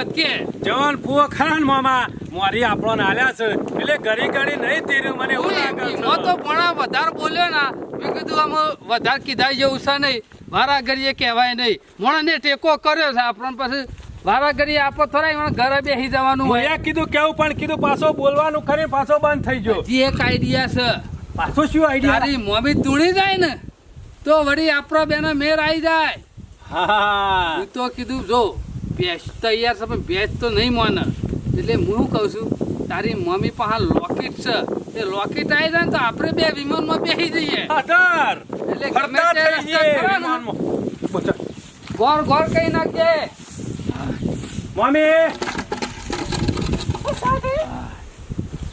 ના કે જવાન ફુઓ ખરા મામા મોરી આપણો નાલ્યા છે. એટલે ઘડી ઘડી નહીં તીર્યું મને એવું લાગે એમાં તો ભણા વધારે બોલ્યો ના મેં કીધું આમ વધારે કીધા જેવું છે નહીં. વારા ઘડીએ કહેવાય નહીં. મોણાને ટેકો કર્યો છે આપણને પછી વારા ઘડીએ આપો થોડા ઘરે બેસી જવાનું હોય. કીધું કેવું પણ કીધું પાછો બોલવાનું ખરી પાછો બંધ થઈ ગયો. હજી એક આઈડિયા છે. પાછો શું આઈડિયા? તારી મોમી તૂણી જાય ને તો વળી આપણો બેનો મેર આવી જાય. હા તો કીધું જો ભેંસ તૈયાર છે પણ ભેંસ તો નહીં માને. એટલે હું શું કહું છું તારી મમ્મી પાસે લોકેટ છે. એ લોકેટ આવી જાય ને તો આપણે બે વિમાનમાં બેસી જઈએ. એટલે ગમે ગોર તે રસ્તા ગોળ કઈ નાખજે. મમ્મી!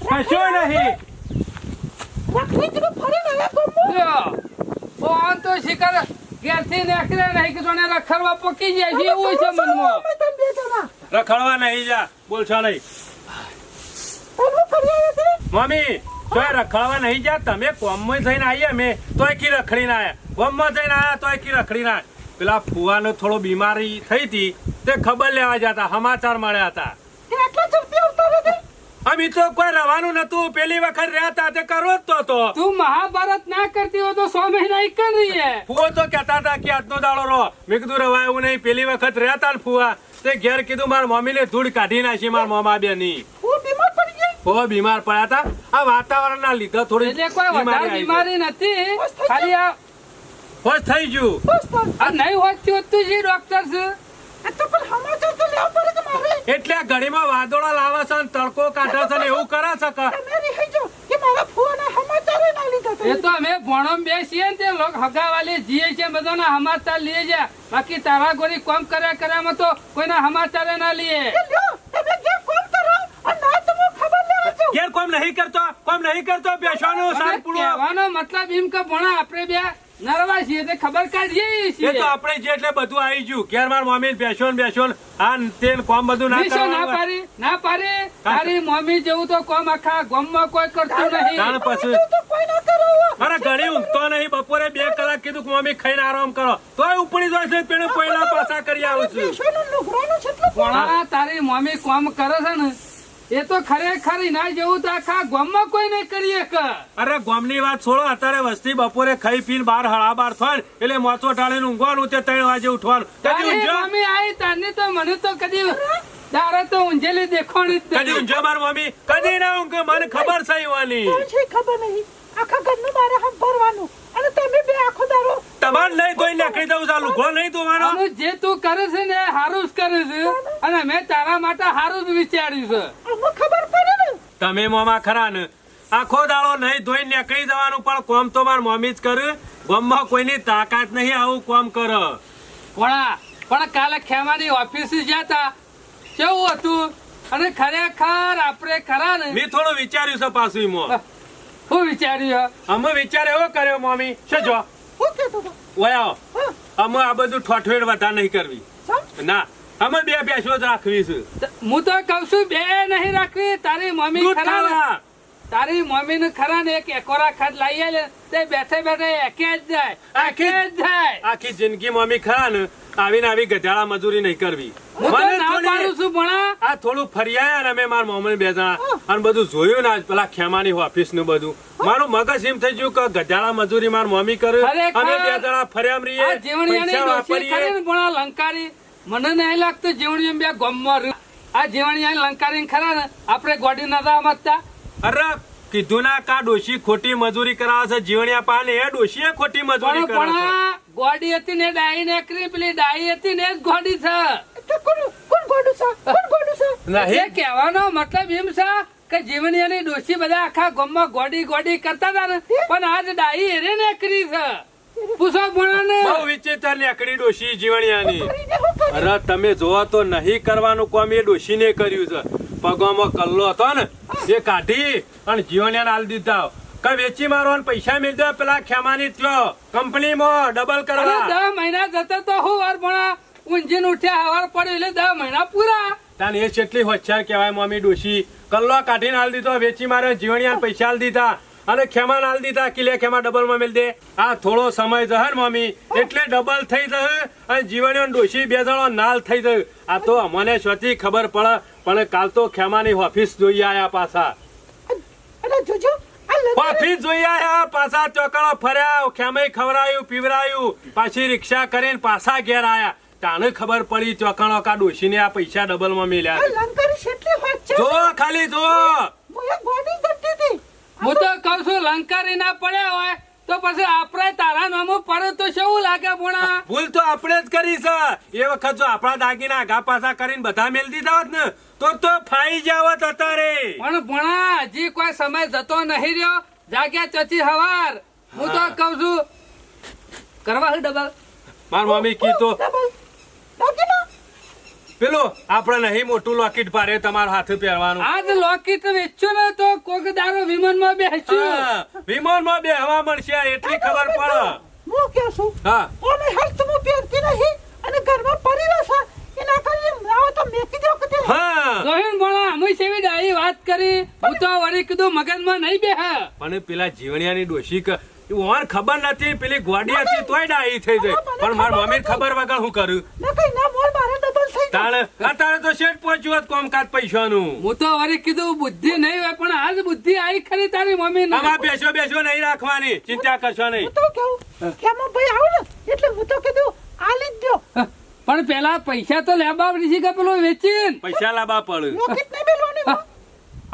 કશું નહીં તો શિકાર ઘેરથી નીકળે નહીં કે જોને રખડવા પકી જાય છે એવું છે મનમાં. રખડવા નહીં જા બોલશો નહીં મમ્મી તોય રખડવા નહીં જા તમે કોમમાં થઈને આવીએ અમે તોય કી રખડીને આયા. કોમમાં થઈને આયા તોય કી રખડીને આયા. પેલા ફુવાનો થોડો બીમારી થઈ હતી તે ખબર લેવા જતા સમાચાર મળ્યા હતા. અમે તો કોઈ રવાનું નતું પેલી વખત રહ્યા તે કરવો જ તો તો. તું મહાભારત ના કરતી હો તો સો મહિના એક કરી હે ફુઓ તો કહેતા હતા કે આજનો દાડો રો મેં કીધું રવાય એવું નહીં. પેલી વખત રહ્યા ને ફુવા. તે ઘેર કીધું માર મમ્મી ને ધૂળ કાઢી નાખી મારા મોમા બેની. બહુ બીમાર પડ્યા હતા આ વાતાવરણના લીધે થોડી એટલે કોઈ વધારે બીમારી નથી. ખાલી આ હોશ થઈ ગયું. આ નહીં હોતી હોતું જે ડોક્ટર છે. એટલે આ ઘડીમાં વાદળો લાવે છે ને તડકો કાઢે છે ને એવું કરે છે કે? એ તો અમે ભણમ બેસીએ ને તે લોક હગાવાલી જીએ છે બધાના સમાચાર લઈએ છે. બાકી તારા ગોરી કોમ કર્યા કર્યામાં તો કોઈના સમાચાર ના લઈએ ઘેર કોમ નહીં કરતો કોમ નહીં કરતો બેસવાનું સાર પૂરો. કહેવાનો મતલબ એમ કે ભણા આપણે બે નરવા છીએ તે ખબર કાઢીએ છીએ તો આપણે જે એટલે બધું આવી ગયું. ઘેર માર મમ્મી બેસો ને બેસો આ ને કોમ બધું ના નિશો ના કરવાનું ના પાડી. તારી મમ્મી જેવું તો કોમ આખા ગામમાં કોઈ કરતું તાણ પછી અરે ઘણી ઊંઘતો નહીં બપોરે બે કલાક કીધું કે મમ્મી ખાઈને આરામ કરો. તોય ઉપડી જાય છે પેલું પહેલા પાછા કરી આવું છું. તારી મમ્મી કોમ કરે છે ને એ તો ખરેખર ના જેવું તો આખા ગામમાં કોઈ નહીં કરીએ કે અરે ગામની વાત છોડો અત્યારે વસ્તી બપોરે ખાઈ પીને બાર હળાબાર થાય એટલે મોચો ટાળીને ઊંઘવાનું તે ત્રણ વાગે ઉઠવાનું. કદી મમ્મી આવી તારની તો મને તો કદી તારે તો ઊંઝેલી દેખોણી કદી. ઊંઝો માર મમ્મી. કદી ના ઊંઘે મને ખબર છે ઈવાની. ખબર નહીં. આખા ઘરનું મારે હમ ભરવાનું અને તમે બે આખો દારો તમારે નહીં ધોઈ નાખી દઉં ચાલુ ઘો નહીં ધોવાનો? જે તું કરે છે ને હારું જ કરે છે. અને મેં તારા માટે હારું જ વિચાર્યું છે. ખબર પડે ને. તમે મોમાં ખરા ને. આખો દાડો નહીં ધોઈ નીકળી જવાનું પણ કોમ તો માર મમ્મી જ કરે. ગોમમાં કોઈની તાકાત નહીં આવું કોમ કર. પણ પણ કાલે ખેમાની ઓફિસ જતા કેવું હતું? અને ખરેખર આપણે ખરા ને? મેં થોડું વિચાર્યું છે પાછું ઈમો શું વિચાર્યું અમે વિચાર એવો કર્યો મમ્મી શું જો? હું વયા અમે આ બધું ઠોઠવેડ વધારે નહીં કરવી. ના અમે બે બેસો જ રાખવી છે. હું તો કઉ છું બે નહીં રાખવી તારી મમ્મી દૂધ ખરા ને ખાવા. તારી મમ્મી ને ખરા ને એક એકોરા ખાત લઈ આવે તે બેઠે બેઠે એકે જ જાય આખી જ જાય. આખી જિંદગી મમ્મી ખરા ને આવીને આવી ગધાડા મજૂરી નહીં કરવી. મને ના પાડું છું ભણા. આ થોડું ફરિયા ને અમે મારા મમ્મી બે જણા. અને બધું જોયું ને પેલા ખેમાની ઓફિસનું બધું. મારું મગજ એમ થઈ ગયું કે ગધાડા મજૂરી મારી મમ્મી કરે. અમે બે જણા ફર્યામ રહીએ પૈસા વાપરીએ. લંકારી. મને નહીં લાગતું જીવણી બે ગમમાં. આ જીવણી લંકારી ખરા ને આપણે ગોડી નતા સમજતા અરે કીધું ના કા ડોશી ખોટી મજૂરી કરાવે છે? જીવણિયા પાને એ ડોશીએ ખોટી મજૂરી પણ છે? ગોડી હતી ને ડાઈ નેકરી પેલી ડાઈ હતી ને જ ગોડી છે. કોણ કોણ ગોડું છે? કોણ ગોડું છે? એ નહીં. કહેવાનો મતલબ એમ છે કે જીવણિયાની ડોશી બધા આખા ગામમાં ગોડી ગોડી કરતા હતા ને પણ આજ ડાઈ એરે નેકરી છે. પૂછો ભણાને બહુ વિચિત્ર નીકળી ડોશી જીવણિયાની. અરે તમે જોવા તો નહીં કરવાનું કોમ એ ડોશીને કર્યું છે. પગોમાં કલ્લો હતો ને એ કાઢી અને જીવણિયાને હાલ દીધા. કઈ વેચી મારો પૈસા મેળ દે પેલા ખેમાની ત્યો કંપનીમાં ડબલ કરવા દસ મહિના જતા તો હું વાર ભણા ઊંઝીન ઉઠ્યા હવાર પડ્યું એટલે દસ મહિના પૂરા. તાન એ કેટલી હોશિયાર કહેવાય મમ્મી ડોશી. કલ્લો કાઢીને હાલ દીધો વેચી માર્યો જીવણિયાને પૈસા હાલ દીધા. અને ખેમા હાલ દીધા કિલે ખેમા ડબલમાં મેળ દે. આ થોડો સમય જહર મમ્મી. એટલે ડબલ થઈ જશે અને જીવણીઓ ડોશી બે જણો નાલ થઈ ગયું આ તો અમને શોથી ખબર પડે. પણ કાલ તો ખેમાની ઓફિસ જોઈ આયા પાછા. ઓફિસ જોઈ આયા પાછા ચોકડો ફર્યા ખેમે ખવરાયું પીવરાયું પાછી રિક્ષા કરીને પાછા ઘેર આયા. તાને ખબર પડી ચોકણો કા ડોશીને આ પૈસા ડબલમાં મેલ્યા જો ખાલી જો. હું એક બોડી કરતી હતી. હું તો કઉ છું લંકારી ના પડ્યા હોય. તો પછી આપણે તારા નામો પડે તો શું લાગે ભણા? ભૂલ તો આપણે જ કરી છે એ વખત જો આપણા દાગીના આગા પાછા કરીને બધા મેલ દીધા હોત ને તો તો ફાઈ જાવત અત્યારે. પણ ભણા હજી કોઈ સમય જતો નહીં રહ્યો. જાગ્યા ચચી હવાર. હું તો કઉ છું કરવા છે ડબલ? માર મમ્મી કીધું પેલું આપણે નહીં મોટું લોકેટ પાડે તમારા હાથે પહેરવાનું. આજ લોકેટ વેચ્યો ને તો કોક દારો વિમાનમાં માં હા, વિમાનમાં બેહવા મળશે એટલી ખબર પડે. હું કે છું? હા. ઓમે હાલ તો હું પહેરતી નહીં? અને ઘરમાં પડી રહેશે એના કરી આવો તો મેકી દો કે હા. રોહિણ બોલા અમે સેવી દાઈ વાત કરી. હું તો વળી કીધું મગજમાં નહીં બેહ. પણ પેલા જીવણિયાની ડોશી ક- ઓન ખબર નથી પેલી ગોડી હતી તોય ડાઈ થઈ જાય પણ મારા મમ્મી ખબર વગર હું કરું ના કઈ ના બોલ મારે થઈ ગયું તો શેઠ પહોંચ્યું હોત કોમકાજ પૈસાનું. હું તો હવે કીધું બુદ્ધિ નહીં હોય પણ આજ બુદ્ધિ આવી ખરી તારી મમ્મી આમાં બેસો બેસો નહીં રાખવાની ચિંતા કરશો નહીં. તો કેવું કેમ ભાઈ આવું ને એટલે હું તો કીધું આલી જ પણ પેલા પૈસા તો લેવા પડી કે પેલો વેચીન? પૈસા લાવવા પડે. લોકેટ નહીં મેલવાની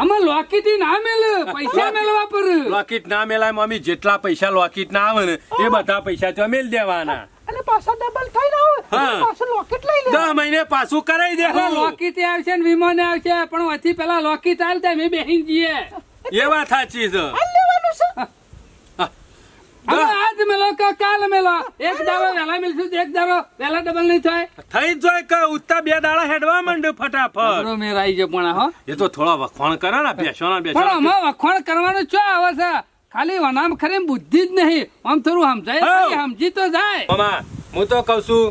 અમે લોકેટી ના મેલ પૈસા મેલવા પર. લોકેટ ના મેલાય મમ્મી જેટલા પૈસા લોકેટ ના આવે ને એ બધા પૈસા તો મેલ દેવાના. અને પાછા ડબલ થઈને ના. એટલે પાછું લોકેટ લઈ લે. મહિને પાછું કરાવી દે લોકેટ આવશે ને વિમાને આવશે. પણ વથી પેલા લોકેટ આલ તે અમે બેહી જઈએ. એ વાત સાચી છે. હાલ લેવાનું છે. આજ મેલો કે કાલ મેલો? એક દાડો વેલા મિલશું એક દાડો વેલા ડબલ નહીં થાય. થઈ જ જોય કે ઉત્તા બે દાડા હેડવા માંડે ફટાફટ. બરો મેર આવી પણ હો. એ તો થોડા વખવાણ કરે ને બેસવાના પણ બેસવાના. વખોણ કરવાનું ચો આવે છે? ખાલી વનામ ખરે બુદ્ધિ જ નહીં. આમ થોડું સમજાય સમજી તો જાય. મામા હું તો કઉ છું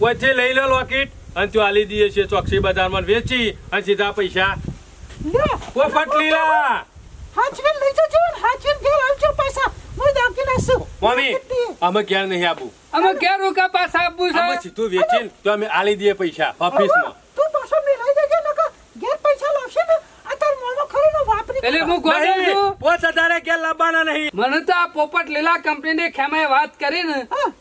કોઈથી લઈ લો લોકેટ અને તું આલી દઈએ છીએ ચોકસી બજારમાં વેચી અને સીધા પૈસા. લઈ જજો ઘેર આવજો પૈસા હું દાગીના છું. મમ્મી અમે ક્યાં નહીં આવું અમે ક્યાં રોકા પાછા આપવું અમે છે સીધું વેચીને તો અમે આલી દઈએ પૈસા ઓફિસમાં તું પાછો મિલાઈ દેજે નકર ઘેર પૈસા લાવશે ને આ તાર મોનો ખરીનો વાપરી એટલે હું ગોડો છું. પોચ હજારે લાવવાના નહીં. મને તો આ પોપટ લીલા કંપનીની ખેમે વાત કરી ને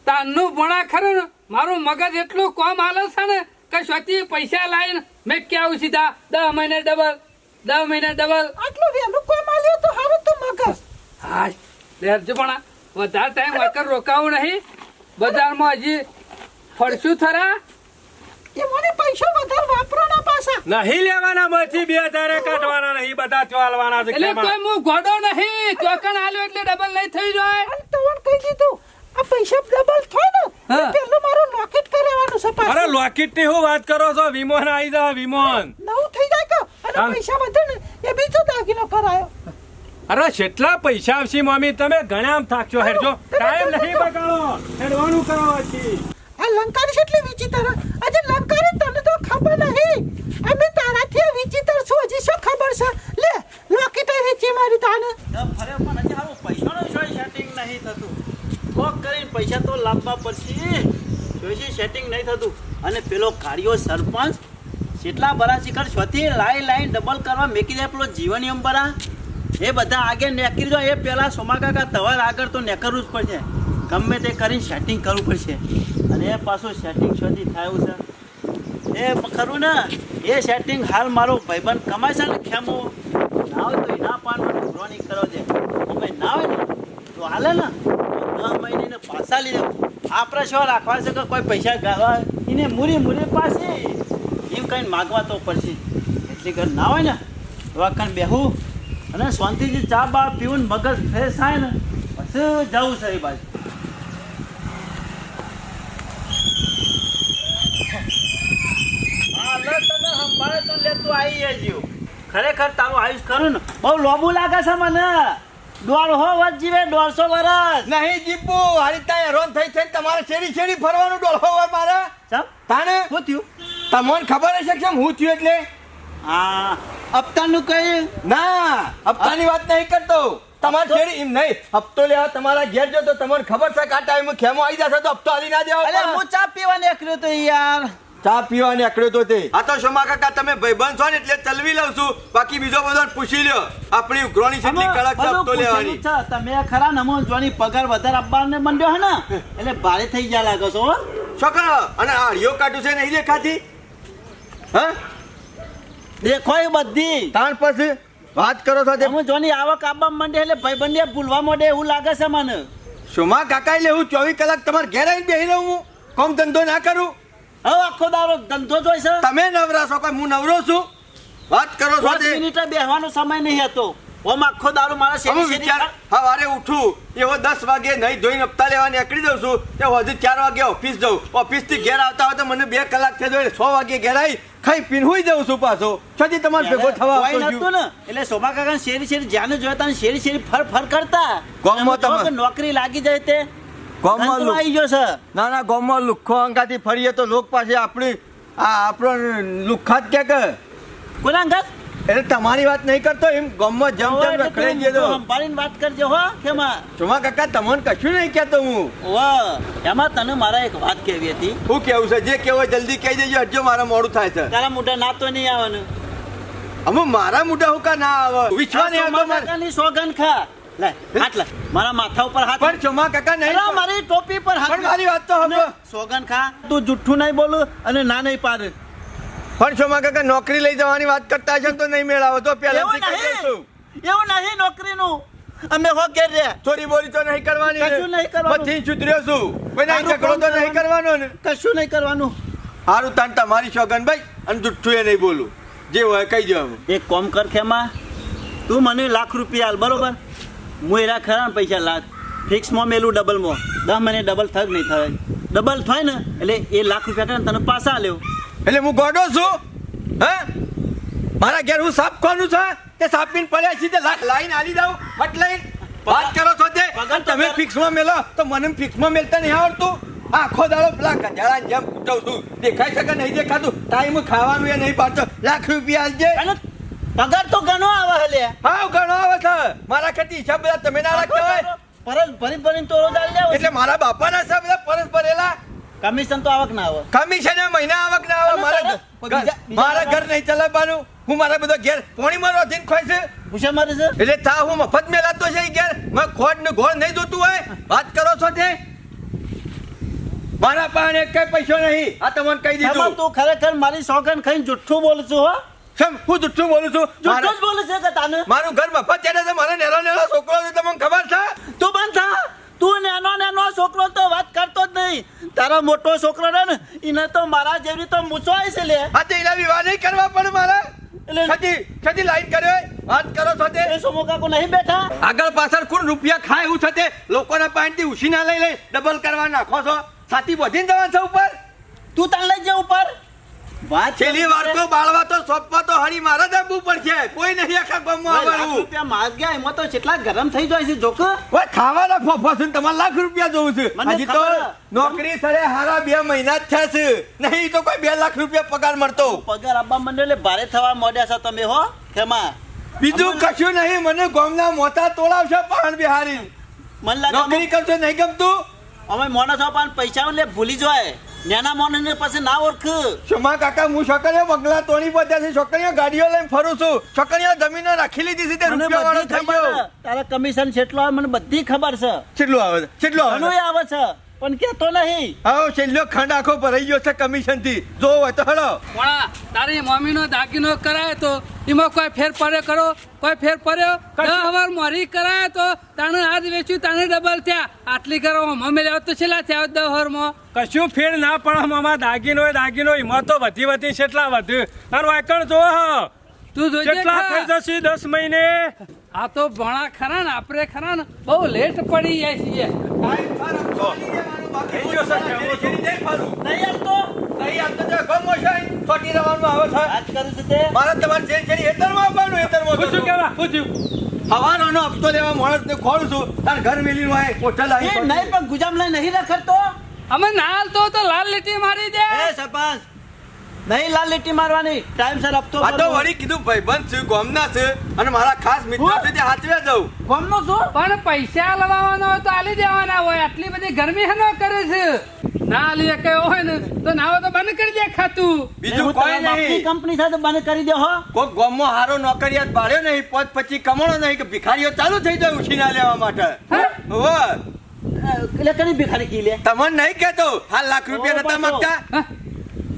તારનું ભણા ખરું ને મારું મગજ એટલું કોમ હાલે છે ને કે સ્વતી પૈસા લાવીને મેં ક્યાં સીધા? દસ મહિને ડબલ દસ મહિને ડબલ. આટલું વહેલું કોમ આલ્યો તો હારું તો મગજ. હા પણ વધારે ટાઈમ વગર રોકાવું નહીં. બજારમાં હજી ફરશું થરા. મને પૈસા વધારે વાપરો ના પાછા. નહીં લેવાના માંથી બે હજારે કાઢવાના નહીં બધા ચાલવાના છે એટલે કોઈ હું ગોડો નહીં ચોકણ આલ્યો એટલે ડબલ નહીં થઈ જાય. અને તવન કહી દીધું આ પૈસા ડબલ થાય ને. પેલું મારું લોકેટ કરાવવાનું છે અરે લોકેટની હું વાત કરો છો? વિમોન આવી જા વિમોન નવું થઈ જાય કે? અને પૈસા વધે ને એ બીજો દાગીનો કરાયો. અરે કેટલા પૈસા આવશે મમ્મી તમે ઘણા આમ થાકશો હેડજો. ટાઈમ નહીં બગાડો. હેડવાનું કરો પછી આ લંકાની કેટલી વિચિત્ર આજે લંકારી તને તો ખબર નહીં. અમે તારાથી વિચિત્ર છું, હજી શું ખબર છે? લે લોકેટ વેચી મારી તાને. તો ફરે, પણ હજી હારું, પૈસાનું જોઈ સેટિંગ નહીં થતું. કોક કરીને પૈસા તો લાવવા પડશે. જોઈશે સેટિંગ નહીં થતું. અને પેલો કાર્યો સરપંચ, જેટલા બરા શિખર છથી લાઈ લાઈન ડબલ કરવા મેકી દે પેલો જીવન એમ બરા. એ બધા આગળ નેકરી જો એ પેલા સોમા કાકા તમારે આગળ તો નેકરવું જ પડશે. ગમે તે કરીને સેટિંગ કરવું પડશે. અને એ પાછું સેટિંગ સુધી થયું છે. એ ખરું ને? એ સેટિંગ હાલ મારો ભાઈબંધ કમાય છે ને ખેમો. ના હોય તો એના પાનમાં ગ્રોનિંગ કરો છે અમે ના હોય ને, તો હાલે ને. દસ મહિને પાછા લીધો આપણે શું રાખવા છે કે કોઈ પૈસા ગાવા? એને મૂરી મૂરી પાસે એમ કંઈ માગવા તો પડશે. એટલી ઘર ના હોય ને આખણ બેહું. અને શાંતિથી ચા, બા પીવું મગજ ફ્રેશ થાય ને, પછી જવું છે એ બાજુ હા, લે તને સંભાળે તો આવી જજો. ખરેખર તારું આયુષ ખરું ને બહુ લોબુ લાગે છે મને. દોઢસો વર્ષ જીવે દોઢસો વર્ષ નહીં જીપુ હરિતા હેરાન થઈ થઈને તમારે શેરી શેરી ફરવાનું ડોળો વર્ષ મારે? તાણે? શું થયું? તમને ખબર હશે કેમ હું થયું એટલે? હા. હપ્તાનું કઈ? ના હપ્તાની વાત નહીં કરતો. તમારે શેરી એમ નહીં. હપ્તો લેવા તમારા ઘેર જો તો તમને ખબર છે કે આ ટાઈમે ખેમો આવી જશે તો હપ્તો આવી ના દેવા હું ચા નીકળ્યો તો યાર. ચા પીવાની આકડ્યો તો તે. આ તો શમા કાકા તમે ભાઈબંધ છો ને એટલે ચલવી લઉં છું. બાકી બીજો બધો પૂછી લ્યો. આપણી ઉઘરોણી કેટલી કડક શબ્દો લેવાની. છે. તમે ખરા નમો જોની પગાર વધારે આપવાને મંડ્યો હે ને? એટલે ભારે થઈ ગયા લાગો છો હો. છોકરા અને આ હળિયો કાઢું છે નહીં દેખાતી? હા? દેખો એ બધી. તાણ પછી વાત કરો છો તે. અમો જોની આવક આપવા માંડે એટલે ભાઈબંધને ભૂલવા માંડે એવું લાગે છે મને. શોમા કાકા એટલે હું ચોવીસ કલાક તમારે ઘેર આવીને બેહી રહું હું? કોમ ધંધો ના કરું? હવે આખો દારો ધંધો જોઈ છે? તમે નવરા છો કોઈ? હું નવરો છું? વાત કરો છો તે મિનિટે બેહવાનો સમય નહીં હતો. ઓમ આખો દારો મારા શેરી શેરી વિચાર સવારે ઉઠું એવો દસ વાગે નહીં ધોઈને હપ્તા લેવા નીકળી દઉં છું. તે હજુ ચાર વાગે ઓફિસ જાઉં. ઓફિસથી ઘેર આવતા હોય તો મને બે કલાક થઈ જાય છ વાગે ઘેર આવી ખાઈ પીને હુઈ જાઉં છું પાછો. છતી તમારે ભેગો થવા આવતો. ને. એટલે સોમા કાકા શેરી શેરી જ્યાં જોયા તા શેરી શેરી ફર ફર કરતા નોકરી લાગી જાય તે. ગામમાં આવી ગયો છે. ના ના ગામમાં લુખ્ખો અંગાથી ફરીએ તો લોક પાસે આપણી આ આપણો લુખ્ખા જ કે કે? કોના અંગત? એટલે તમારી વાત નહીં કરતો એમ ગામમાં જમ જમ રખડે રખડાઈ તું સંભાળીને વાત કરજો હો કેમાં ચોમા કાકા તમને કશું નહીં કહેતો હું. વાહ એમાં તને મારા એક વાત કહેવી હતી. શું કેવું છે? જે કેવું જલ્દી કહી દેજો હજુ મારા મોડું થાય છે. તારા મોઢે ના તો નહીં આવવાનું. અમે મારા મોઢા હું કા ના આવે. વિશ્વાસ સોગન ખા. લે હાથ લે. મારા માથા ઉપર હાથ. પણ ચોમા કાકા નહીં અલા, મારી ટોપી પર હાથ પણ મારી વાત તો હવે સોગન ખા. તું જુઠ્ઠું નહીં બોલું અને ના નહીં પાડ. પણ ચોમા કાકા નોકરી લઈ જવાની વાત કરતા ને તો નહીં મેળાવો. તો પહેલાથી કહી છું નહીં એવું નહીં નોકરીનું. અમે હો કે રે થોડી બોરી તો નહીં કરવાની. કશું નહીં કરવાનું. પછી સુધર્યો છું. કોઈ નહીં ઝઘડો તો નહીં કરવાનો ને. કશું નહીં કરવાનું. સારું તાન તમારી સોગન ભાઈ અને જુઠ્ઠું એ નહીં બોલું. જે હોય કહી દો એક કોમ કર ખેમાં. તું મને લાખ રૂપિયા બરોબર? હું એરા ખરા પૈસા લાખ. ફિક્સમાં મેલું ડબલમાં દસ મને ડબલ થગ નહીં થાય. ડબલ થાય ને એટલે એ લાખ રૂપિયા તને પાછા લેવ એટલે હું ગોડો છું? હે? મારા ઘેર હું સાપ કોનું છે? કે સાપીન પીને પડ્યા સીધે લાખ લાઈન આલી દઉં? ફટ લઈને. વાત કરો છો તે? તમે ફિક્સમાં મેલો તો મને ફિક્સમાં મેલતા નહીં આવડતું. આખો દાડો પેલા ગધાડા જેમ કૂટવ છું. દેખાય છે કે નહીં દેખાતું? ટાઈમ ખાવાનું એ નહીં પાડતો. લાખ રૂપિયા અને પગાર તો ઘણો આવે હલે. હા ઘણો આવે છે. મારા ખેતી હિસાબ બધા તમે ના રાખતા હોય. પરસ ભરી ભરીને તો રોજ આવી જાવ એટલે મારા બાપાના છે બધા પરસ ભરેલા. કમિશન તો આવક ના આવે. કમિશન મહિના આવક ના આવે. મારા મારા ઘર નહીં ચલાવવાનું. હું મારા બધો ઘેર પોણી મારો અધીન ખોય છે. પૂછે મારે છે? એટલે તા હું મફત મેલાતો છે ઘેર. મેં ખોટ ને ગોળ નહીં જોતું હોય. વાત કરો છો તે? મારા પાસે કઈ પૈસો નહીં. આ તમને કહી દીધું. તું ખરેખર મારી સોગન ખાઈને જુઠ્ઠું બોલું છું હો. સમ હું જુઠ્ઠું બોલું છું? જુઠ્ઠું જ બોલું છે કે તાને. મારું ઘર મફત છે મારા નેરો નેરો છોકરો છે તમને ખબર છે? તું બંધ થા. તું નાનો નાનો છોકરો તો વાત કરતો જ નહીં. તારો મોટો છોકરો રે ને એને તો મારા જેવી તો મૂછો આવી છે લે. હા તો એના વિવાહ નહીં કરવા પડે મારે. એટલે- છતી છતી લાઈન કર્યો? વાત કરો તે એ સોમો કો નહીં બેઠા. આગળ પાછળ કોણ રૂપિયા ખાય એવું થતે લોકોના પાસેથી ઉછીના લઈ લઈ ડબલ કરવા નાખો છો. છાતી વધીને જવાનું છે ઉપર. તું તાણ લઈ જા ઉપર. વાત છેલ્લી વાર તો બાળવા તો સોંપવા તો હરી મારા જ આપવું પડશે. કોઈ નહીં આખા ગામમાં આવવાનું. રૂપિયા માર ગયા એમાં તો કેટલા ગરમ થઈ જાય છે જોક ઓય ખાવાના ફોફો છે તમારે લાખ રૂપિયા જોવું છે. મને હજી તો નોકરી સરે હારા બે મહિના જ થયા છે. નહીં તો કોઈ બે લાખ રૂપિયા પગાર મળતો. પગાર આપવા મને એટલે ભારે થવા મોડ્યા છો તમે હો કેમાં બીજું કશું નહીં મને ગામના મોટા તોડાવશે પાણ બિહારી. મને લાગે નોકરી કરશો નહીં ગમતું? અમે મોણસ પણ પૈસા લે ભૂલી જાય નાના મોનને પાસે ના ઓળખ. શમા કાકા હું છોકરીઓ બંગલા તોડી પડ્યા છે છોકરીઓ ગાડીઓ લઈને ફરું છું. છોકરીઓ જમીનો રાખી લીધી છે તે રૂપિયા વાળો થઈ ગયો. તારા કમિશન કેટલો આવે મને બધી ખબર છે. કેટલું આવે છે? કેટલું આવે આવે છે. પણ કેતો નહીં. આવો છેલ્લો ખંડ આખો ભરાઈ ગયો છે કમિશનથી જો હોય તો હળો પણ તારી મમ્મીનો દાગીનો કરાય તો એમાં કોઈ ફેર પડે કરો કોઈ ફેર પડ્યો? દસ હવાર મોરી કરાય તો તાણે આજ વેચ્યું તાણે ડબલ થયા. આટલી કરો મમ્મી લેવા તો છેલ્લા થયા દસ હરમાં કશું ફેર ના પડે મામા. દાગીનો હોય દાગીનો એમાં તો વધી વધી છેટલા વધ્યું તારું વાયકણ જો હ. તું જોજે કેટલા થઈ. જશે દસ મહિને? આ તો ભણા ખરા ને આપણે ખરા ને. બહુ લેટ પડી જાય છીએ થઈ ગયો છે નહીં આવતો છોટી રવાનું આવે છે. આજ કરું છું તે. મારે તમારે છેડી છેડી હેતરમાં આવવાનું હેતરમાં પૂછ્યું કેવા? પૂછ્યું. હવાનો હપ્તો લેવા માણસ ને ખોલું છું. તાર ઘર મેલી હોય નહીં પણ ગુજામ લઈ નહીં રખતો અમે ના હાલતો તો લાલ લીટી મારી દે. એ સરપંચ નહીં લાલ લીટી મારવાની. ટાઈમસર હપ્તો આ તો વળી કીધું ભાઈબંધ છે ગોમના છે અને મારા ખાસ મિત્ર છે તે હાચવે દઉં ગોમનો શું પણ પૈસા લવાવાનો હોય તો આલી દેવાના હોય. આટલી બધી ગરમી હનો કરે છે? ના આલી શકે હોય ને તો નાવો તો બંધ કરી દે ખાતું. બીજું કોઈ નહીં. કંપની સાથે બંધ કરી દે હો. કોઈ ગોમો હારો નોકરિયાત બાળ્યો નહીં પોત પછી કમાણો નહીં કે ભિખારીઓ ચાલુ થઈ જાય ઉછીના લેવા માટે. હો? એટલે કની ભિખારી કી લે? તમને નહીં કેતો હાલ લાખ રૂપિયા નતા માંગતા?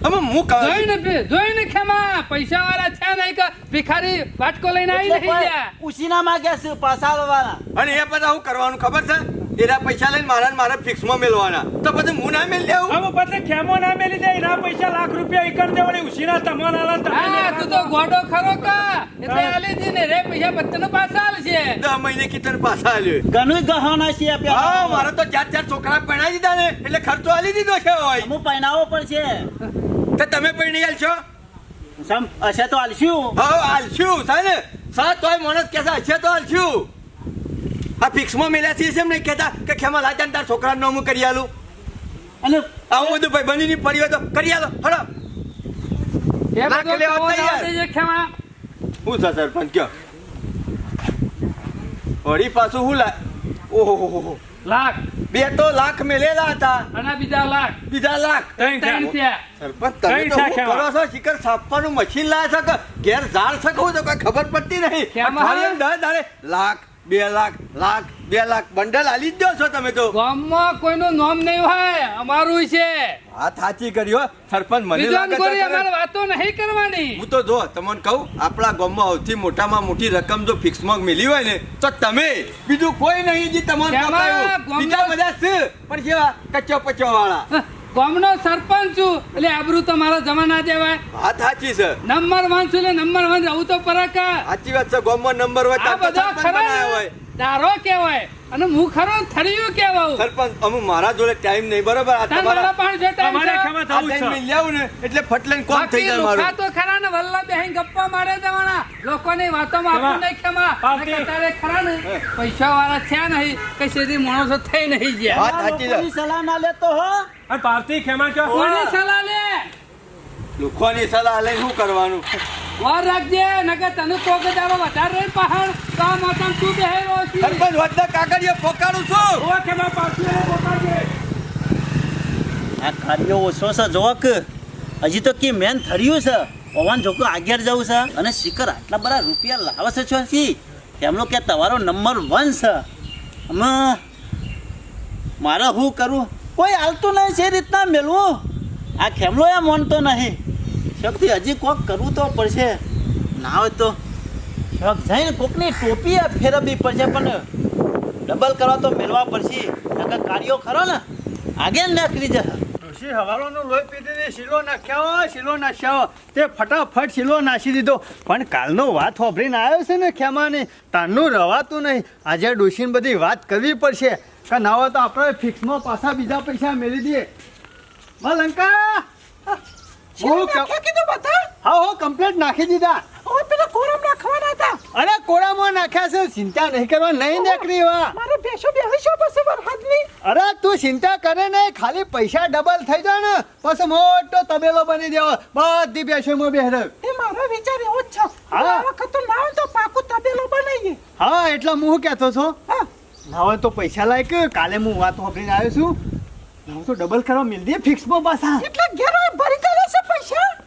અમે હું કહું જોઈને પે- જોઈને ખેમા પૈસા વાળા છે નહીં કે ભિખારી વાટકો લઈને આવી નહીં ગયા. ઉસીના માંગ્યા છે પાછા અને એ બધા હું કરવાનું ખબર છે? એના પૈસા લઈને મારા મારા ફિક્સમાં મેળવાના. તો પછી હું ના મેળ દેવું હવે પછી ખેમો ના મેલી દે એના પૈસા લાખ રૂપિયા એકર દેવાની ઉછીના તમારા આલા તમે તું તો ગોડો ખરો કા. એટલે આલી દી ને રે પૈસા બત્તનો પાછા આલશે. દસ મહિને કિતન પાછા આલ્યો. ઘણું ગહાના છે હા મારા તો ચાર ચાર છોકરા પરણાવી દીધા ને એટલે ખર્ચો આલી દીધો છે હોય. હું પહેનાવો પણ છે તો તમે પરણી આલશો? સમ હશે તો આલશું. હા આલશું સાને સાત તોય માણસ કેસા હશે તો આલશું. આ ફિક્સમાં મેલ્યા છે એમ નહીં કહેતા કે ખેમા લાજા તાર છોકરાનું નામ હું કરી આલું. અને આવું બધું ભાઈ બંધીની પડી હોય તો કરી આલો ખેમા. હું છે સરપંચ કયો? વળી પાછું હું લા ઓહો લાખ. બે તો લાખ મેલેલા હતા. અને બીજા લાખ. બીજા લાખ. સરપંચ તમે તો હું કરો છો? શિખર છાપવાનું મશીન લાયા છો કે ઘેર ઝાડ શકો તો કઈ ખબર પડતી નહીં. લાખ બે લાખ લાખ બે લાખ બંડલ આલી જ દો છો તમે તો. ગામમાં કોઈનું નામ નહીં હોય અમારું છે. વાત સાચી કરી હો સરપંચ મને લાગે છે અમારે વાતો નહીં કરવાની. હું તો જો તમને કહું આપણા ગામમાં સૌથી મોટામાં મોટી રકમ જો ફિક્સમાં મિલી હોય ને તો તમે બીજું કોઈ નહીં જે. ગામમાં- બીજા બધા છે પણ કેવા કચ્ચો પચ્ચો વાળા ગામનો સરપંચ છું. એટલે આબરૂ તો મારા જમા ના દેવાય. વાત સાચી છે. નંબર વન છું એટલે નંબર વન રહું તો પરક આ સાચી વાત છે. ગામમાં નંબર હોય તો બધા ખરા હોય. દારો કેવાય અને હું ખરો થળિયું કહેવાઉં. સરપંચ અમે મારા જોડે ટાઈમ નહીં બરાબર? આ તમારા પણ જે ટાઈમ અમારે છે. ખેમા થવું છે. મિલ જાવું ને એટલે ફટલેન કોમ થઈ જાય મારું. મારું તો ખરા ને વલ્લા બેહીને ગપ્પા મારે દેવાના. લોકોની વાતોમાં ખેમા, નહીં ખેમા. તારે ખરા ને પૈસા વાળા થયા નહીં કઈ સીધી માણસો થઈ નહીં ગયા. વાત સાચી છે. સલાહ ના લેતો હો. અને પાર્ટી ખેમા કે કોની સલાહ લે? લોકોની સલાહ લઈ શું કરવાનું? વાર રાખજે નકર તને કોક દાડો વધારે રહી પહાડ. તો આ માથામાં તું બેહેલો છી. સરપંચ વધતા કાકડીઓ પોકાડું છું. ઓ ખેમા પાર્ટી પોકાડજે. આ કાર્યો ઓછો છે જોક હજી તો કે મેન થર્યું છે? પવન જોકો આગળ જવું છે અને શિખર આટલા બધા રૂપિયા લાવે છે છોથી એમનો કે તમારો નંબર વન છે. અમે મારે શું કરું? કોઈ હાલતું નહીં છે રીતના મેળવું આ ખેમલો એ માનતો નહીં. શક્તિ હજી કોક કરવું તો પડશે. ના હોય તો શક જઈને કોકની ટોપી ફેરવવી પડશે, પણ ડબલ કરવા તો મેળવા પડશે. નકર કાર્યો ખરો ને, આગે નાખી જશે. ડોશી હવાલોનો લોહી પીધીને શીલો નાખ્યા શીલો નાખ્યા તે ફટાફટ શીલો નાસી દીધો. પણ કાલનો વાત હોભરીને આવ્યો છે ને ખેમાની તારનું રવાતું નહીં. આજે ડોશીને બધી વાત કરવી પડશે. કે ના હોય તો આપણે ફિક્સમાં પાછા બીજા પૈસા મેળવી દઈએ. હા લંકા! શેર નાખ્યા કીધું બધા હા હો કમ્પ્લેટ નાખી દીધા. હવે પેલા કોરમ નાખવાના હતા. અરે કોળામાં નાખ્યા છે ચિંતા નહીં કરવા નહીં નીકળી વા મારે બેસો બેસો પછી વરસાદની. અરે તું ચિંતા કરે નહીં ખાલી પૈસા ડબલ થઈ જાય ને પછી મોટો તબેલો બની દેવો બધી બેસોમાં બેહર. એ મારો વિચાર એવો જ છે. હા. વખત તો ના તો પાકું તબેલો બનાવીએ. હા એટલે હું કેતો કહેતો છો? હા. ના તો પૈસા લાયક કાલે હું વાત વાપરીને આવ્યો છું. હું તો ડબલ કરવા મિલ દે ફિક્સમાં પાછા. એટલે ઘેરો ભરી પૈસા?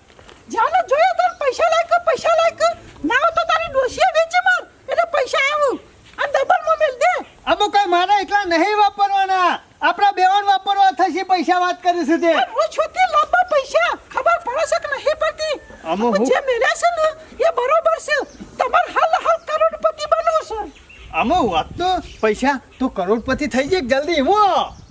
જાને જોયો તાર પૈસા લાયક પૈસા લાયક. ના હોય તો તારી ડોશીએ વેચી માર. એટલે પૈસા આવું આ ડબલમાં મેલ દે. અમુક કઈ મારા એટલા નહીં વાપરવાના. આપણા બેવાન વાપરવા થશે પૈસા વાત કરી છે તે. હું છોતી લાંબા પૈસા. ખબર પડે છે કે નહીં પડતી? હું- જે મેળ્યા છે ને એ બરોબર છે. તમાર હાલ હાલ કરોડપતિ બનવું છે. અમો વાત તો પૈસા તું કરોડપતિ થઈ જાય જલ્દી હું.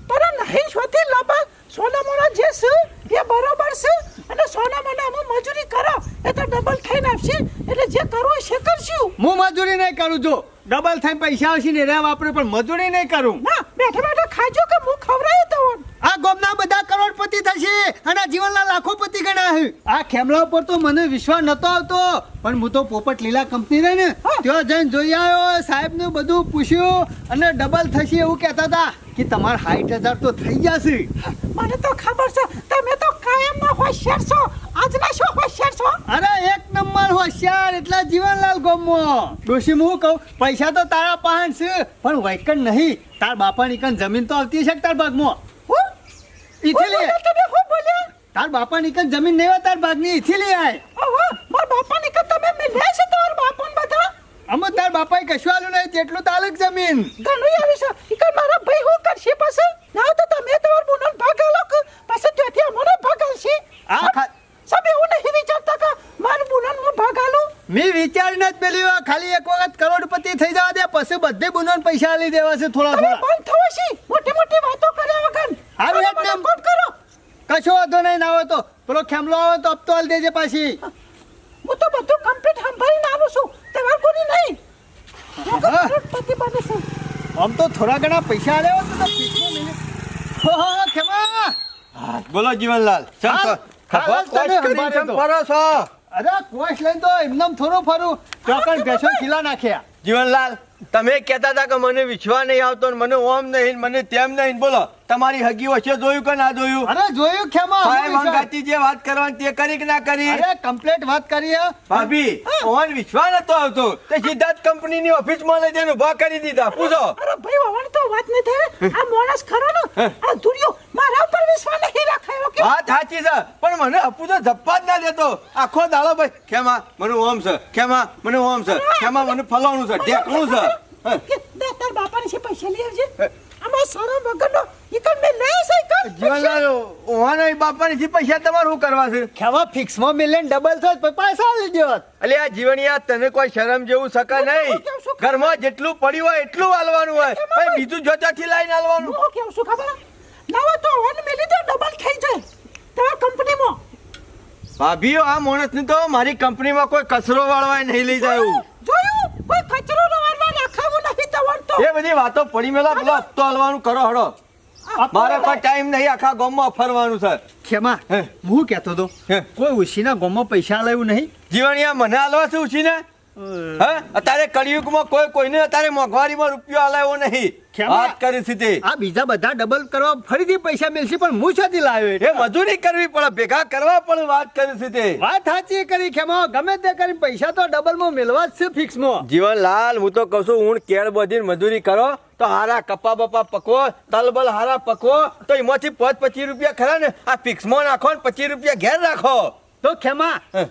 પણ નહીં છોતી લાંબા સોના મોના જે છે એ બરોબર છે. અને સોના મોના અમે મજૂરી કરો. એ તો ડબલ થઈને આપશે. એટલે જે કરવું છે કરશું. હું મજૂરી નહીં કરું જો. ડબલ થઈને પૈસા આવશે ને રહ્યા આપણે પણ મજૂરી નહીં કરું. ના બેઠા બેઠા ખાજો કે હું ખવડાય તો? આ ગોમના બધા કરોડપતિ થશે અને જીવનના લાખોપતિ ગણા છે આ ખેમલા ઉપર તો મને વિશ્વાસ નતો આવતો. પણ હું તો પોપટ લીલા કંપની રહે ને ત્યાં જઈને જોઈ આવ્યો. સાહેબ બધું પૂછ્યું અને ડબલ થશે એવું કહેતા હતા. કે તમાર સાઠ હજાર તો થઈ જશે મને તો ખબર છે તમે તો કાયમ કાયમમાં હોશિયાર છો આજના શો હોશિયાર છો? અરે એક નંબર હોશિયાર એટલા જીવનલાલ ગોમો. ડોશી હું કહું પૈસા તો તારા પાસે છે પણ વૈકન નહીં. તાર બાપાની કન જમીન તો આવતી છે તાર ભાગમાં હું? ઈથી તમે હું બોલ્યા? તાર બાપા નીકળ જમીન નહીં તાર ભાગની ઈથી લઈ આય. ઓહો માર બાપા નીકળ તમે મેં લે છે તાર બાપા બધા? અમે તાર બાપાએ કશું આલું નહીં તેટલું તાલક જમીન. ઘણું આવી છે ઈ મારા ભાઈ હું કરશે પછી? ના તો તમે તમાર બુનન ભાગ આલો કે પછી ત્યાંથી અમને ભાગ આલશે આ સબ એવું નહીં વિચારતા કે મારું બુનન હું ભાગ આલું મેં વિચારીને જ પેલી વાર ખાલી એક વખત કરોડપતિ થઈ જવા દે પછી બધે બુનોન પૈસા આલી દેવા છે થોડા થોડા. બંધ થવો છે મોટી મોટી વાતો કર્યા વગર. હારું એટલે કરો. કશો વાંધો નહીં ના હોય તો. પેલો ખેમલો આવે તો હપ્તો આલ દેજે પાછી. હું તો બધું કમ્પ્લીટ સંભાળીને આવું છું. તમારે કોઈ નહીં. કરોડપતિ બને છે. આમ તો થોડા ઘણા પૈસા હોત તો હો હો, ખેમા. બોલો જીવનલાલ. ફરો અરે કોશ લઈને તો એમનેમ થોડું ફરું. ચોકન ભેંસો ખીલા નાખ્યા. જીવનલાલ તમે કહેતા હતા કે મને વિશ્વા નહીં આવતો ને મને ઓમ નહીં મને તેમ નહીં. બોલો તમારી હગી વચ્ચે જોયું કે ના જોયું? અરે જોયું ખેમા સાહેબ અમે જે વાત કરવાની તે કરી કે ના કરી? અરે કમ્પ્લેટ વાત કરી ભાભી ઓન વિશ્વાસ નતો આવતો. તે જ કંપનીની ઓફિસમાં લઈ જઈને ઊભા કરી દીધા. પૂછો. અરે ભાઈ ઓન તો વાત નહીં થાય. આ માણસ ખરો ને આ ધુરિયો મારા ઉપર વિશ્વાસ નહીં રાખાયો કે વાત સાચી છે પણ મને અપુ તો ધપ્પા જ ના દેતો. આખો દાડો ભાઈ ખેમા મને ઓમ છે ખેમા મને ઓમ છે ખેમા મને ફલાણું છે ઢેકણું છે. તાર બાપાને છે પૈસા લઈ આવજે. આમાં શરમ વગરનો ઈ કણ મેં લે છે ઈ કણ જીવનલાલ ઓવાના બાપાની થી પૈસા તમારે શું કરવા છે? ખેમા ફિક્સમાં મિલિયન ડબલ થાય તો પૈસા લેજો અલે આ જીવનિયા તને કોઈ શરમ જેવું સકા નહીં. ઘરમાં જેટલું પડ્યું હોય એટલું હાલવાનું હોય. ભાઈ બીજું જોતાથી લઈને હાલવાનું. હું કેવું શું ખબર? લાવો તો ઓન મેલી તો ડબલ થઈ જાય. તમારા કંપનીમાં ભાભીઓ આ માણસને તો મારી કંપનીમાં કોઈ કચરો વાળવાય નહીં લઈ જાય? જોયું? કોઈ કચરો વાળવા નાખાવું નહીં તો. એ બધી વાતો પડી મેલા પેલો હપ્તો હાલવાનું કરો હડો મારે કોઈ ટાઈમ નહીં આખા ગામમાં ફરવાનું સર ખેમા હું. કહેતો તો કોઈ ઉશીના ગોમમાં પૈસા લેવું નહીં? જીવણિયા મને હાલવા છે ઉછીને? હે? અત્યારે કળિયુગમાં કોઈ કોઈને અત્યારે મોંઘવારીમાં રૂપિયો હલાવ્યો નહીં? વાત કરી આ બીજા બધા ડબલ કરવા ફરીથી પૈસા મળશે પણ હું છોથી લાવ્યો એ મજૂરી કરવી પડે ભેગા કરવા પણ વાત કરી તે. વાત સાચી કરી ખેમા ગમે તે કરી પૈસા તો ડબલમાં મેળવા જ છે ફિક્સમાં જીવનલાલ હું તો કહું છું હું કેળ બધીને મજૂરી કરો. તો હારા કપા બપા પકવો તલબલ હારા પકવો તો એમાંથી પાંચ પચીસ રૂપિયા ખરા ને આ ફિક્સમાં નાખો ને પચીસ રૂપિયા ઘેર રાખો. તો ખેમા હું.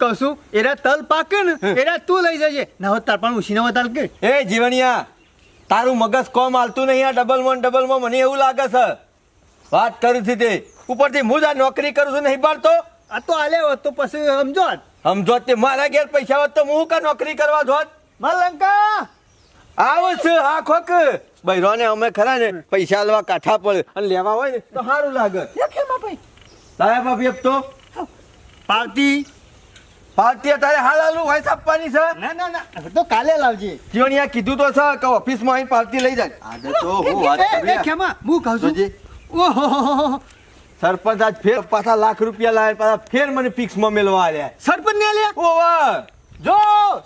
કહું છું એરા તલ પાકે ને એરા તું લઈ જજે. ના તાર પણ ઉશીના વધારે કે. એ જીવણિયા તારું મગજ કોમ હાલતું નહીં આ ડબલ ડબલમાં ડબલમાં મને એવું લાગે છે. વાત કરું છું તે. ઉપરથી હું જ આ નોકરી કરું છું નહીં પાડતો. આ તો આલે હોત તો પછી સમજો. સમજો તે મારા ઘેર પૈસા હોત તો હું કા નોકરી કરવા જોત? મલંકા આવો છે આ ખોક બૈરોને અમે ખરા ને પૈસા લેવા કાઠા પડે અને લેવા હોય ને તો સારું લાગે. કેમાં ભાઈ. લાયા બાપી તો? પાર્ટી પાર્ટી તારે હાલ હાલું હોય આપવાની છે. ના ના ના તો કાલે લાવજે. જીવણિયા કીધું તો છે કે ઓફિસમાં અહીં પાર્ટી લઈ જાય. આજે તો હું વાત કરી. કરું હું કહું છું. ઓહો સરપંચ આજ ફેર પાછા લાખ રૂપિયા લાવે પાછા ફેર મને ફિક્સમાં મેળવા આવ્યા સરપંચ ને લે ઓવા. જો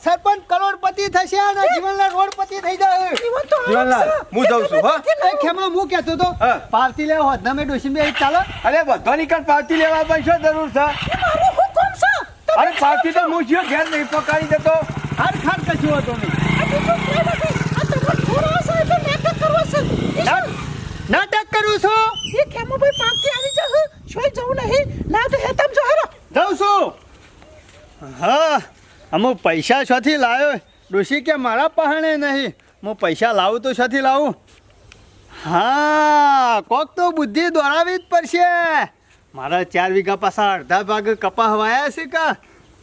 સરપંચ કરોડપતિ થશે અને જીવનલાલ રોડપતિ થઈ જાય જીવન તો જીવનલાલ હું જાઉં છું હા? ખેમા હું કહેતો તો હા. પાર્ટી લેવા હોત તમે મેં ડોશી બે ચાલો. અરે બધો કાંઈ પાર્ટી લેવા પૈસો જરૂર છે. મારું હુકમ છે? અરે પાર્ટી તો હું છું ઘેર નહીં પકાડી દેતો હર ખાર કશું હતો નાટક કરું છું? એ કેમો ભાઈ પાકતી આવી જશે શોય જવું નહીં. ના તો હે તમ જો હેરો જાઉં છું. હા. અમુક પૈસા શોથી લાવ્યો ડોશી કે મારા પહાણે નહીં? હું પૈસા લાવું તો શોથી લાવું? હા, કોક તો બુદ્ધિ દોડાવી જ પડશે. મારા ચાર વીઘા પાછા અડધા ભાગ કપા વાયા છે કા?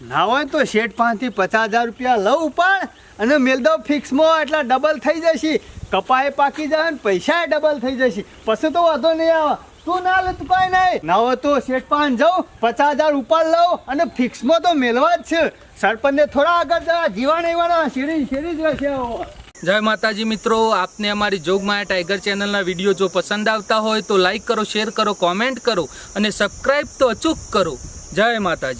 ના હોય તો શેઠ પાંચથી પચાસ હજાર રૂપિયા લઉં ઉપાડ અને મેલ દઉં ફિક્સમાં એટલા ડબલ થઈ જશે. કપાએ પાકી જાય ને પૈસા ડબલ થઈ જશે. પછી તો વાંધો નહીં આવે. તું ના લે તું કઈ નહીં. ના હોય તો શેઠ પાન જાઉં, પચાસ હજાર ઉપાડ લઉં અને ફિક્સમાં તો મેળવા જ છે. સરપંચને થોડા આગળ જવા જીવાણ એવાના શેરી શેરી જ રહેશે જય માતાજી મિત્રો, આપને અમારી જોગમાયા ટાઈગર ચેનલના વીડિયો જો પસંદ આવતા હોય તો લાઈક કરો, શેર કરો, કોમેન્ટ કરો અને સબસ્ક્રાઈબ તો અચૂક કરો. જય માતાજી.